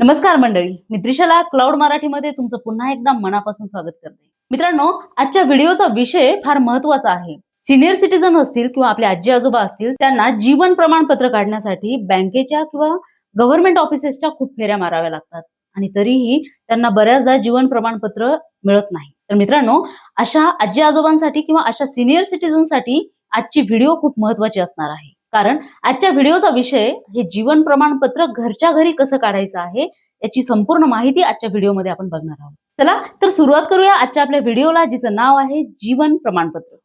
नमस्कार मंडळी मित्रिशाला क्लाउड मराठीमध्ये तुमचं पुन्हा एकदा मनापासून स्वागत करते. मित्रांनो आजच्या व्हिडिओचा विषय फार महत्त्वाचा आहे. सिनियर सिटीजन असतील किंवा आपले आजी आजोबा असतील त्यांना जीवन प्रमाणपत्र काढण्यासाठी बँकेच्या किंवा गव्हर्नमेंट ऑफिसेसच्या खूप फेऱ्या माराव्या लागतात. आणि तरीही त्यांना बऱ्याचदा जीवन प्रमाणपत्र मिळत नाही. तर मित्रांनो अशा आजी आजोबांसाठी किंवा अशा सिनियर सिटीजनसाठी आजची व्हिडिओ खूप महत्वाची असणार आहे. कारण आजच्या व्हिडिओचा विषय हे जीवन प्रमाणपत्र घरच्या घरी कसं काढायचं आहे याची संपूर्ण माहिती आजच्या व्हिडिओमध्ये आपण बघणार आहोत. चला तर सुरुवात करूया आजच्या आपल्या व्हिडिओला जिचं नाव आहे जीवन प्रमाणपत्र.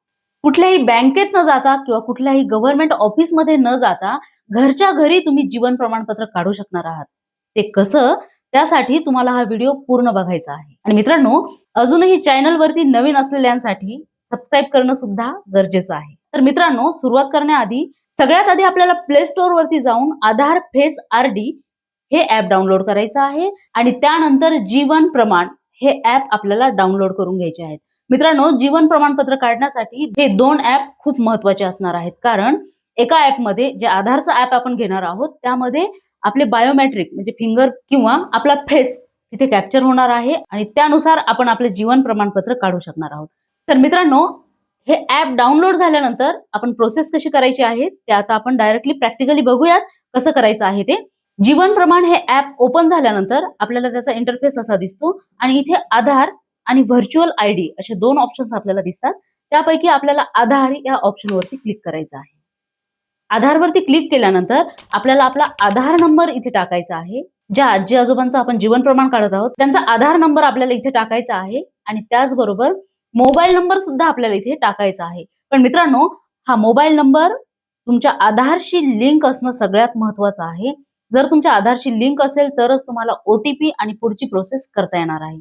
कुठल्याही बँकेत न जाता किंवा कुठल्याही गव्हर्नमेंट ऑफिसमध्ये न जाता घरच्या घरी तुम्ही जीवन प्रमाणपत्र काढू शकणार आहात. ते कसं? त्यासाठी तुम्हाला हा व्हिडिओ पूर्ण बघायचा आहे. आणि मित्रांनो अजूनही चॅनलवरती नवीन असलेल्यांसाठी सबस्क्राईब करणं सुद्धा गरजेचं आहे. तर मित्रांनो सुरुवात करण्याआधी सगळ्यात आधी आपल्याला प्ले स्टोअर वरती जाऊन आधार फेस आर डी हे ऍप डाउनलोड करायचं आहे. आणि त्यानंतर जीवन प्रमाण हे ऍप आपल्याला डाउनलोड करून घ्यायचे आहेत. मित्रांनो जीवन प्रमाणपत्र काढण्यासाठी हे दोन ऍप खूप महत्त्वाचे असणार आहेत. कारण एका ऍपमध्ये जे आधारचं ऍप आपण घेणार आहोत त्यामध्ये आपले बायोमॅट्रिक म्हणजे फिंगर किंवा आपला फेस तिथे कॅप्चर होणार आहे. आणि त्यानुसार आपण आपले जीवन प्रमाणपत्र काढू शकणार आहोत. तर मित्रांनो हे ऍप डाउनलोड झाल्यानंतर आपण प्रोसेस कशी करायची आहे ते आता आपण डायरेक्टली प्रॅक्टिकली बघूयात कसं करायचं आहे ते. जीवन प्रमाण हे ऍप ओपन झाल्यानंतर आपल्याला त्याचा इंटरफेस असा दिसतो आणि इथे आधार आणि व्हर्च्युअल आय डी असे दोन ऑप्शन्स आपल्याला दिसतात. त्यापैकी आपल्याला आधार या ऑप्शनवरती क्लिक करायचं आहे. आधारवरती क्लिक केल्यानंतर आपल्याला आपला आधार नंबर इथे टाकायचा आहे. ज्या आजी आजोबांचं आपण जीवन प्रमाण काढत आहोत त्यांचा आधार नंबर आपल्याला इथे टाकायचा आहे आणि त्याचबरोबर मोबाईल नंबर सुद्धा आपल्याला इथे टाकायचा आहे. पण मित्रांनो हा मोबाईल नंबर तुमच्या आधारशी लिंक असणं सगळ्यात महत्वाचं आहे. जर तुमच्या आधारशी लिंक असेल तरच तुम्हाला ओटीपी आणि पुढची प्रोसेस करता येणार आहे.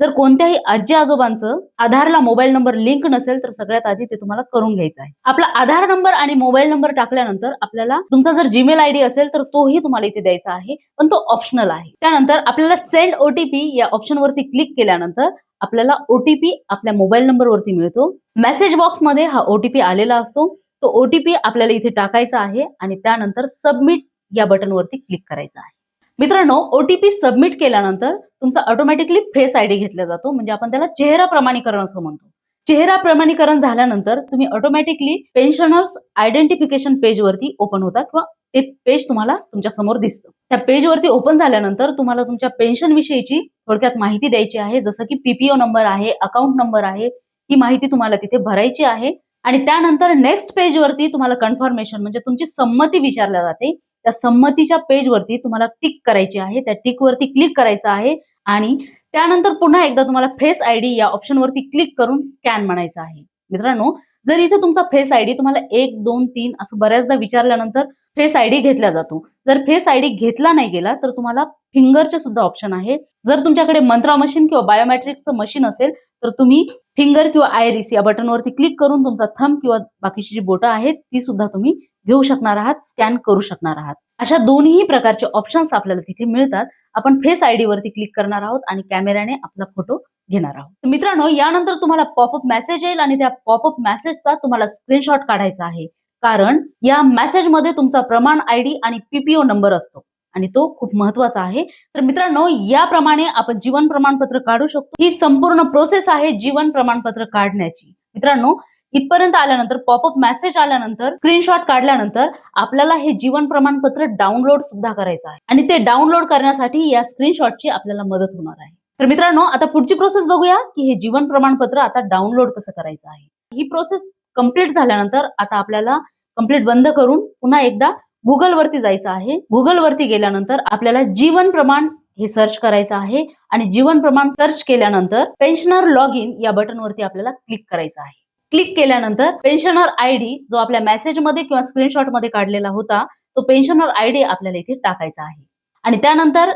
जर कोणत्याही आजी आजोबांचं आधारला मोबाईल नंबर लिंक नसेल तर सगळ्यात आधी ते तुम्हाला करून घ्यायचं आहे. आपला आधार नंबर आणि मोबाईल नंबर टाकल्यानंतर आपल्याला तुमचा जर जीमेल आयडी असेल तर तोही तुम्हाला इथे द्यायचा आहे पण तो ऑप्शनल आहे. त्यानंतर आपल्याला सेंड ओटीपी या ऑप्शनवरती क्लिक केल्यानंतर आपल्याला ओटीपी आपल्या मोबाईल नंबरवरती मिळतो. मेसेज बॉक्समध्ये हा ओटीपी आलेला असतो. तो ओटीपी आपल्याला इथे टाकायचा आहे आणि त्यानंतर सबमिट या बटनवरती क्लिक करायचं आहे. मित्रांनो ओटीपी सबमिट केल्यानंतर तुमचा ऑटोमॅटिकली फेस आयडी घेतला जातो. म्हणजे आपण त्याला चेहरा प्रमाणीकरण असं म्हणतो. चेहरा प्रमाणीकरण झाल्यानंतर तुम्ही ऑटोमॅटिकली पेन्शनर्स आयडेंटिफिकेशन पेज वरती ओपन होता किंवा ते पेज तुम्हाला तुमच्यासमोर दिसतं. त्या पेजवरती ओपन झाल्यानंतर तुम्हाला तुमच्या पेन्शन विषयीची थोडक्यात माहिती द्यायची आहे. जसं की पीपीओ नंबर आहे अकाउंट नंबर आहे ही माहिती तुम्हाला तिथे भरायची आहे. आणि त्यानंतर नेक्स्ट पेजवरती तुम्हाला कन्फर्मेशन म्हणजे तुमची संमती विचारल्या जाते. त्या संमतीच्या पेजवरती तुम्हाला टिक करायची आहे. त्या टिक वरती क्लिक करायचं आहे आणि त्यानंतर पुन्हा एकदा तुम्हाला फेस आयडी या ऑप्शनवरती क्लिक करून स्कॅन म्हणायचं आहे. मित्रांनो जर इथे तुमचा फेस आयडी तुम्हाला एक दोन तीन असं बऱ्याचदा विचारल्यानंतर फेस आयडी घेतला जातो. जर फेस आयडी घेतला नाही गेला तर तुम्हाला फिंगरचे सुद्धा ऑप्शन आहे. जर तुमच्याकडे मंत्रा मशीन किंवा बायोमॅट्रिकचं मशीन असेल तर तुम्ही फिंगर किंवा आयरिस या बटनवरती क्लिक करून तुमचा थंब किंवा बाकीची जी बोटं आहेत ती सुद्धा तुम्ही घेऊ शकणार आहात स्कॅन करू शकणार आहात. अशा दोन्ही प्रकारचे ऑप्शन्स आपल्याला तिथे मिळतात. आपण फेस आयडी वरती क्लिक करणार आहोत आणि कॅमेऱ्याने आपला फोटो घेणार आहोत. मित्रांनो यानंतर तुम्हाला पॉपअप मेसेज येईल आणि त्या पॉपअप मेसेजचा तुम्हाला स्क्रीनशॉट काढायचा आहे. कारण या मेसेजमध्ये तुमचा प्रमाण आयडी आणि पीपीओ नंबर असतो आणि तो खूप महत्त्वाचा आहे. तर मित्रांनो याप्रमाणे आपण जीवन प्रमाणपत्र काढू शकतो. ही संपूर्ण प्रोसेस आहे जीवन प्रमाणपत्र काढण्याची. मित्रांनो इथपर्यंत आल्यानंतर पॉपअप मेसेज आल्यानंतर स्क्रीनशॉट काढल्यानंतर आपल्याला हे जीवन प्रमाणपत्र डाउनलोड सुद्धा करायचं आहे. आणि ते डाउनलोड करण्यासाठी या स्क्रीनशॉटची आपल्याला मदत होणार आहे. तर मित्रांनो आता पुढची प्रोसेस बघूया की हे जीवन प्रमाणपत्र आता डाउनलोड कसं करायचं आहे. ही प्रोसेस कंप्लीट झाल्यानंतर आता आपल्याला कंप्लीट बंद करून पुन्हा एकदा गुगल वरती जायचं आहे. गुगल वरती गेल्यानंतर आपल्याला जीवन प्रमाण हे सर्च करायचं आहे आणि जीवन प्रमाण सर्च केल्यानंतर पेन्शनर लॉग इन या बटनवरती आपल्याला क्लिक करायचं आहे. क्लिक केल्यानंतर पेन्शनर आयडी जो आपल्या मेसेजमध्ये किंवा स्क्रीनशॉटमध्ये काढलेला होता तो पेन्शनर आयडी आपल्याला इथे टाकायचा आहे. आणि त्यानंतर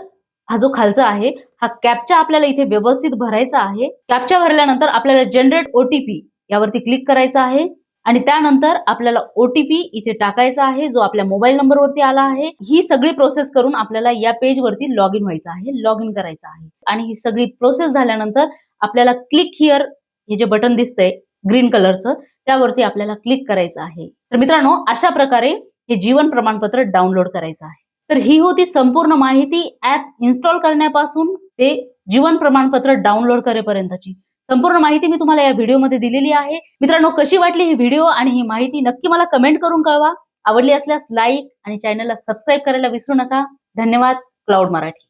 हा जो खालचा आहे हा कॅपचा आपल्याला इथे व्यवस्थित भरायचा आहे. कॅपच्या भरल्यानंतर आपल्याला जनरेट ओटीपी यावरती क्लिक करायचं आहे. आणि त्यानंतर आपल्याला ओटीपी इथे टाकायचा आहे जो आपल्या मोबाईल नंबरवरती आला आहे. ही सगळी प्रोसेस करून आपल्याला या पेजवरती लॉग इन व्हायचं आहे लॉग इन करायचं आहे. आणि ही सगळी प्रोसेस झाल्यानंतर आपल्याला क्लिक हिअर हे जे बटन दिसतंय ग्रीन कलरचं त्यावरती आपल्याला क्लिक करायचं आहे. तर मित्रांनो अशा प्रकारे हे जीवन प्रमाणपत्र डाउनलोड करायचं आहे. तर ही होती संपूर्ण माहिती. ऍप इन्स्टॉल करण्यापासून ते जीवन प्रमाणपत्र डाउनलोड करेपर्यंतची. संपूर्ण माहिती मी तुम्हाला या व्हिडिओमध्ये दिलेली आहे. मित्रांनो कशी वाटली ही व्हिडिओ आणि ही माहिती नक्की मला कमेंट करून कळवा. आवडली असल्यास लाईक आणि चॅनलला सबस्क्राईब करायला विसरू नका. धन्यवाद. क्लाउड मराठी.